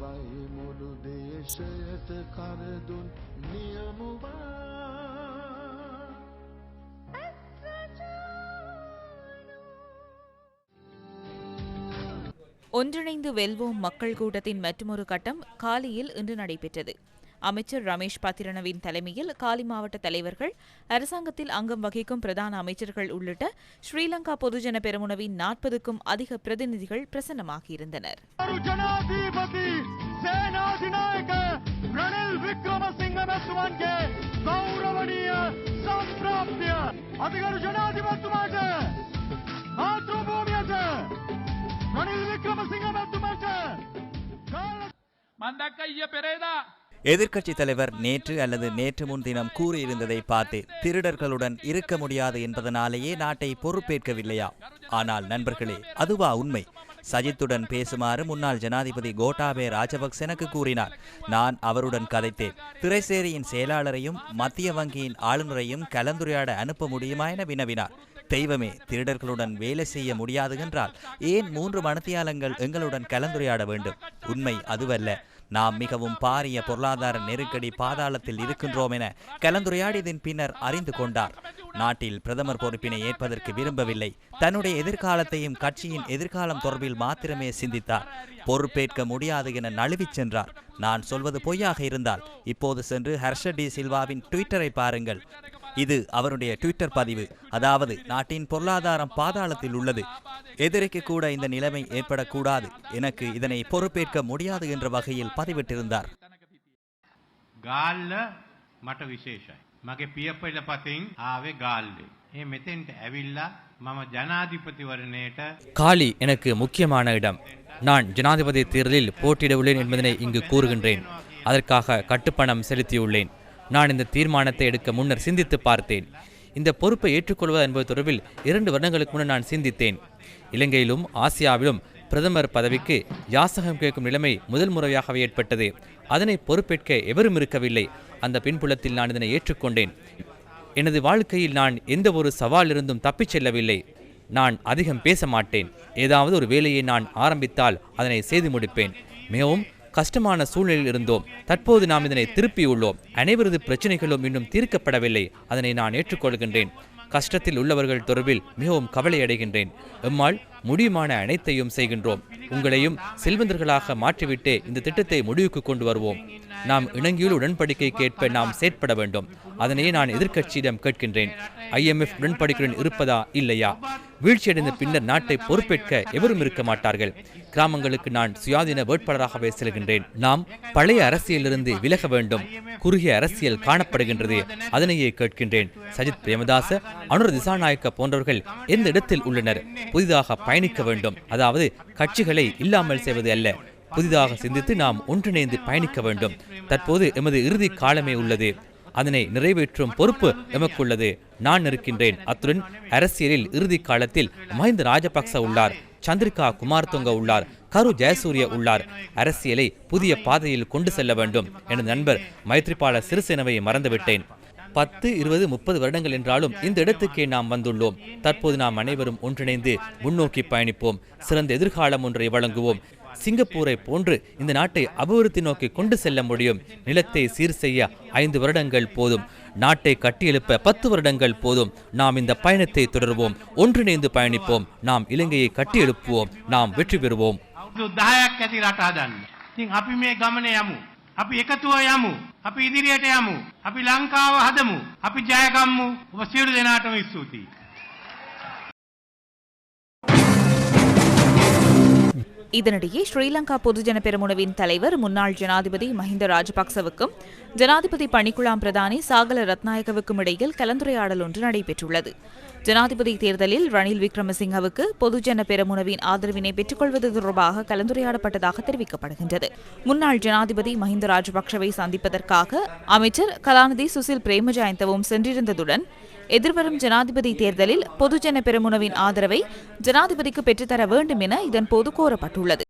ባይሞሉዴሸት ካረዱን ኒየሙባ ஒன்றிணைந்து வெல்வோம் மக்கள் கூட்டத்தின் மற்றொரு கட்டம் காலையில் இன்று நடைபெற்றது. அமைச்சர் ரமேஷ் பாத்திரனவின் தலைமையில் காலி மாவட்ட தலைவர்கள் அரசாங்கத்தில் அங்கம் வகிக்கும் பிரதான அமைச்சர்கள் உள்ளிட்ட ஸ்ரீலங்கா பொதுஜன பெருமுனவின் நாற்பதுக்கும் அதிக பிரதிநிதிகள் பிரசன்னமாகியிருந்தனர். अधिकारी जनाधिपति எதிர்க்கட்சித் தலைவர் நேற்று அல்லது நேற்று முன்தினம் கூறியிருந்ததை பார்த்து திருடர்களுடன் இருக்க முடியாது என்பதனாலேயே நாட்டை பொறுப்பேற்கவில்லையா? ஆனால் நண்பர்களே அதுவா உண்மை. சஜித்துடன் பேசுமாறு முன்னாள் ஜனாதிபதி கோட்டாபே ராஜபக்ச எனக்கு கூறினார். நான் அவருடன் கதைத்தேன். திரைசேரியின் செயலாளரையும் மத்திய வங்கியின் ஆளுநரையும் கலந்துரையாட அனுப்ப முடியுமா என வினவினார். தெய்வமே திருடர்களுடன் வேலை செய்ய முடியாது என்றால் ஏன் மூன்று மனத்தியாலங்கள் எங்களுடன் கலந்துரையாட வேண்டும்? உண்மை அதுவல்ல. நாம் மிகவும் பாரிய பொருளாதார நெருக்கடி பாதாளத்தில் இருக்கின்றோம் என கலந்துரையாடியதன் பின்னர் அறிந்து கொண்டார். நாட்டில் பிரதமர் பொறுப்பினை ஏற்பதற்கு விரும்பவில்லை. தன்னுடைய எதிர்காலத்தையும் கட்சியின் எதிர்காலம் தொடர்பில் மாத்திரமே சிந்தித்தார். பொறுப்பேற்க முடியாது என நழுவிச் சென்றார். நான் சொல்வது பொய்யாக இருந்தால் இப்போது சென்று ஹர்ஷ டி சில்வாவின் ட்விட்டரை பாருங்கள். இது அவருடைய ட்விட்டர் பதிவு அதாவது நாட்டின் பொருளாதாரம் பாதாளத்தில் உள்ளது எதிரிக்கு கூட இந்த நிலைமை ஏற்படக்கூடாது எனக்கு இதனை பொறுப்பேற்க முடியாது என்ற வகையில் பதிவிட்டிருந்தார் ගාල්ල මට විශේෂයි. මගේ පියපෙළ පතින් ආවේ ගාල්ලේ. ඒ මෙතෙන්ට ඇවිල්ලා මම ජනාධිපතිවරණයට காலி எனக்கு முக்கியமான இடம் நான் ஜனாதிபதி தேர்தலில் போட்டியிட உள்ளேன் என்பதனை இங்கு கூறுகின்றேன் அதற்காக கட்டுப்பணம் செலுத்தியுள்ளேன் நான் இந்த தீர்மானத்தை எடுக்க முன்னர் சிந்தித்து பார்த்தேன். இந்த பொறுப்பை ஏற்றுக்கொள்வது என்பது தொடர்பில் இரண்டு வருடங்களுக்கு முன்னர் நான் சிந்தித்தேன். இலங்கையிலும் ஆசியாவிலும் பிரதமர் பதவிக்கு யாசகம் கேட்கும் நிலைமை முதல் முறையாகவே ஏற்பட்டது. அதனை பொறுப்பேற்க எவரும் இருக்கவில்லை. அந்த பின்புலத்தில் நான் இதனை ஏற்றுக்கொண்டேன். எனது வாழ்க்கையில் நான் எந்த ஒரு சவாலிருந்தும் தப்பிச் செல்லவில்லை. நான் அதிகம் பேச மாட்டேன். ஏதாவது ஒரு வேலையை நான் ஆரம்பித்தால் அதனை செய்து முடிப்பேன். மிகவும் கஷ்டமான சூழ்நிலையில் இருந்தோம். தற்போது நாம் இதனை திருப்பியுள்ளோம். அனைவரது பிரச்சனைகளும் இன்னும் தீர்க்கப்படவில்லை. அதனை நான் ஏற்றுக்கொள்கின்றேன். கஷ்டத்தில் உள்ளவர்கள் தொடர்பில் மிகவும் கவலை அடைகின்றேன் எம்மால் முடியுமான அனைத்தையும் செய்கின்றோம். உங்களையும் செல்வந்தர்களாக மாற்றிவிட்டே இந்த திட்டத்தை முடிவுக்கு கொண்டு வருவோம். நாம் இணங்கியுள்ள உடன்படிக்கைக்கு ஏற்ப நாம் செயற்பட வேண்டும். அதனையே நான் எதிர்க்கட்சியிடம் கேட்கின்றேன். ஐஎம்எஃப் உடன்படிக்கையுடன் இருப்பதா இல்லையா? வீழ்ச்சியடைந்த பின்னர் நாட்டை பொறுப்பேற்க எவரும் இருக்க மாட்டார்கள். கிராமங்களுக்கு நான் சுயாதீன வேட்பாளராகவே செல்கின்றேன். நாம் பழைய அரசியலிருந்து விலக வேண்டும். குறுகிய அரசியல் காணப்படுகின்றது. அதனையே கேட்கின்றேன். சஜித் பிரேமதாச அனுர திசாநாயக்க போன்றவர்கள் எந்த இடத்தில் உள்ளனர்? புதிதாக பயணிக்க வேண்டும். அதாவது கட்சிகளை இல்லாமல் செய்வது அல்ல. புதிதாக சிந்தித்து நாம் ஒன்றிணைந்து பயணிக்க வேண்டும். தற்போது எமது இறுதி காலமே உள்ளது. அதனை நிறைவேற்றும் பொறுப்பு எமக்குள்ளது. நான் இருக்கின்றேன். அத்துடன் அரசியலில் இறுதி காலத்தில் மஹிந்த ராஜபக்ச உள்ளார். சந்திரிகா குமார்துங்க உள்ளார். கரு ஜெயசூரிய உள்ளார். அரசியலை புதிய பாதையில் கொண்டு செல்ல வேண்டும். எனது நண்பர் மைத்ரிபால சிறிசேனவை மறந்துவிட்டேன். பத்து இருபது முப்பது வருடங்கள் என்றாலும் இந்த இடத்துக்கே நாம் வந்துள்ளோம். தற்போது நாம் அனைவரும் ஒன்றிணைந்து முன்னோக்கி பயணிப்போம். சிறந்த எதிர்காலம் ஒன்றை வழங்குவோம். சிங்கப்பூரை போன்று இந்த நாட்டை அபிவிருத்தி நோக்கி கொண்டு செல்ல முடியும். நிலத்தை சீர் செய்ய ஐந்து வருடங்கள் போதும். நாட்டை கட்டியெழுப்ப பத்து வருடங்கள் போதும். நாம் இந்த பயணத்தை தொடருவோம். ஒன்றிணைந்து பயணிப்போம். நாம் இலங்கையை கட்டியெழுப்புவோம். நாம் வெற்றி பெறுவோம். අවුරුදු 10ක් ඇති රට හදන්න. ඉතින් අපි මේ ගමන යමු. අපි එකතුව යමු. අපි ඉදිරියට යමු. අපි ලංකාව හදමු. අපි ජයගම්මු. ඔබ සියලු දෙනාටම ස්තුතියි. இதனிடையே ஸ்ரீலங்கா பொதுஜன பெருமுனவின் தலைவர் முன்னாள் ஜனாதிபதி மஹிந்த ராஜபக்சவுக்கும் ஜனாதிபதி பணிக்குழாம் பிரதானி சாகல ரத்நாயகவுக்கும் இடையில் கலந்துரையாடல் ஒன்று நடைபெற்றுள்ளது. ஜனாதிபதி தேர்தலில் ரணில் விக்ரமசிங்கவுக்கு பொதுஜன பெருமுனவின் ஆதரவினை பெற்றுக்கொள்வது தொடர்பாக கலந்துரையாடப்பட்டதாக தெரிவிக்கப்படுகின்றது. முன்னாள் ஜனாதிபதி மஹிந்த ராஜபக்சவை சந்திப்பதற்காக அமைச்சர் கலாநிதி சுசில் பிரேமஜயந்தவும் சென்றிருந்ததுடன் எதிர்வரும் ஜனாதிபதி தேர்தலில் பொதுஜன பெருமுனவின் ஆதரவை ஜனாதிபதிக்கு பெற்றுத்தர வேண்டும் என இதன்போது கோரப்பட்டுள்ளது.